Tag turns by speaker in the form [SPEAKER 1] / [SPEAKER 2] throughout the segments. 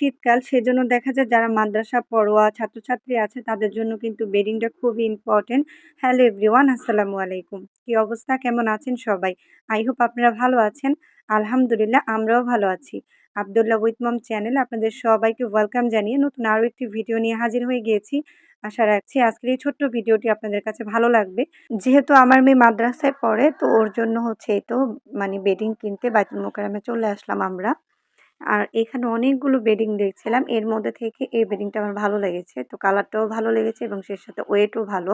[SPEAKER 1] শীতকাল সেজন্য দেখা যায় যারা মাদ্রাসা পড়োয়া ছাত্রছাত্রী আছে তাদের জন্য কিন্তু বেডিংটা খুবই ইম্পর্টেন্ট হ্যালো এভরিওয়ান আসসালামু আলাইকুম। কি অবস্থা? কেমন আছেন সবাই? আই হোপ আপনারা ভালো আছেন। আলহামদুলিল্লাহ, আমরাও ভালো আছি। আবদুল্লাহ উইথমম চ্যানেল আপনাদের সবাইকে ওয়েলকাম জানিয়ে নতুন আরও একটি ভিডিও নিয়ে হাজির হয়ে গিয়েছি। আশা রাখছি আজকের এই ছোট্ট ভিডিওটি আপনাদের কাছে ভালো লাগবে। যেহেতু আমার মেয়ে মাদ্রাসায় পড়ে, তো ওর জন্য হচ্ছে এই তো মানে বেডিং কিনতে বাইতুল মোকারামে চলে আসলাম আমরা। আর এখানে অনেকগুলো বেডিং দেখছিলাম। এর মধ্যে থেকে এই বেডিংটা আমার ভালো লেগেছে। তো কালারটাও ভালো লেগেছে এবং সে সাথে ওয়েটও ভালো।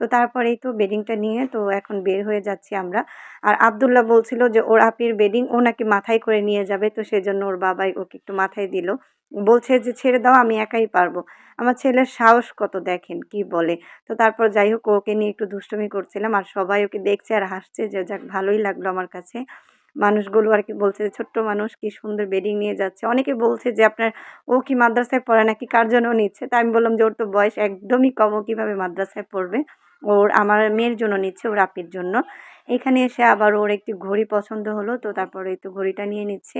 [SPEAKER 1] তো তারপরেই তো বেডিংটা নিয়ে তো এখন বের হয়ে যাচ্ছি আমরা। আর আবদুল্লাহ বলছিল যে, ওর আপির বেডিং ও নাকি মাথায় করে নিয়ে যাবে। তো সেজন্য ওর বাবাই ওকে একটু মাথায় দিল। বলছে যে, ছেড়ে দাও, আমি একাই পারব। আমার ছেলের সাহস কত দেখেন, কি বলে? তো তারপর যাই হোক, ওকে নিয়ে একটু দুষ্টমি করছিলাম। আর সবাই ওকে দেখছে আর হাসছে যে, যাক, ভালোই লাগল আমার কাছে। মানুষগুলো আর কি বলছে যে, ছোট্ট মানুষ কি সুন্দর বেডিং নিয়ে যাচ্ছে? অনেকে বলছে যে, আপনার ও কি মাদ্রাসায় পড়ে নাকি কার জন্য নিচ্ছে? তাই আমি বললাম যে, ওর তো বয়স একদমই কম, ও কীভাবে মাদ্রাসায় পড়বে? ওর, আমার মেয়ের জন্য নিচ্ছে, ওর আপির জন্য। এখানে এসে আবার ওর একটি ঘড়ি পছন্দ হলো তো তারপরে তো ঘড়িটা নিয়ে নিচ্ছে।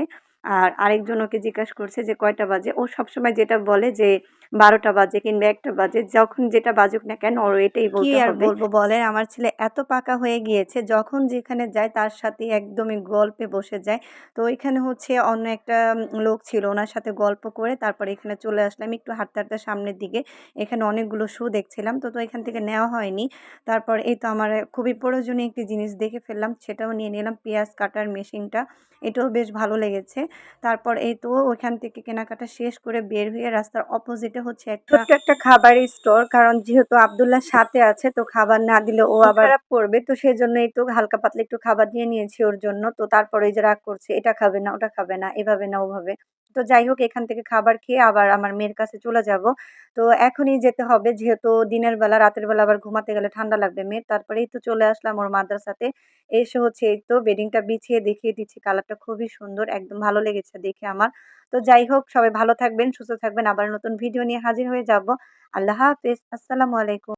[SPEAKER 1] আর আরেকজন ওকে জিজ্ঞাসা করছে যে কয়টা বাজে? ও সবসময় যেটা বলে যে বারোটা বাজে কিংবা একটা বাজে। যখন যেটা বাজুক না কেন ওর এটাই বলতে আর বলব বলেন আমার ছেলে এত পাকা হয়ে গিয়েছে যখন যেখানে যায় তার সাথে একদমই গল্পে বসে যায়। তো ওইখানে হচ্ছে অন্য একটা লোক ছিল ওনার সাথে গল্প করে তারপরে এখানে চলে আসলাম একটু হাঁটতে হাঁটতে সামনের দিকে। এখানে অনেকগুলো শু দেখছিলাম তো তো এখান থেকে নেওয়া হয়নি। তারপর এই তো আমার খুবই প্রয়োজনীয় একটি জিনিস দেখে ফেললাম সেটাও নিয়ে নিলাম। পেঁয়াজ কাটার মেশিনটা এটাও বেশ ভালো লেগেছে। তারপর এই তো ওইখান থেকে কেনাকাটা শেষ করে বের হয়ে রাস্তার অপোজিটে হচ্ছে একটা ছোট্ট একটা খাবারের স্টোর কারণ যেহেতু আবদুল্লাহ সাথে আছে তো খাবার না দিলে ও আবার খারাপ করবে। তো সেই জন্য এই তো হালকা পাতলা একটু খাবার দিয়ে নিয়েছি ওর জন্য। তো তারপরে যে রাগ করছে এটা খাবে না ওটা খাবে না এভাবে না ওভাবে। তো যাই হোক, এখান থেকে খাবার খেয়ে আবার আমার মেয়ের কাছে চলে যাব। তো এখনই যেতে হবে, যেহেতু দিনের বেলা, রাতের বেলা আবার ঘুমাতে গেলে ঠান্ডা লাগবে মেয়ের। তারপরেই তো চলে আসলাম ওর মাদ্রাসাতে এসে হচ্ছে এই তো বেডিংটা বিছিয়ে দেখিয়ে দিচ্ছি, কালারটা খুবই সুন্দর, একদম ভালো লেগেছে দেখে আমার। তো যাই হোক, সবাই ভালো থাকবেন, সুস্থ থাকবেন। আবার নতুন ভিডিও নিয়ে হাজির হয়ে যাব। আল্লাহ হাফেজ, আসসালামু আলাইকুম।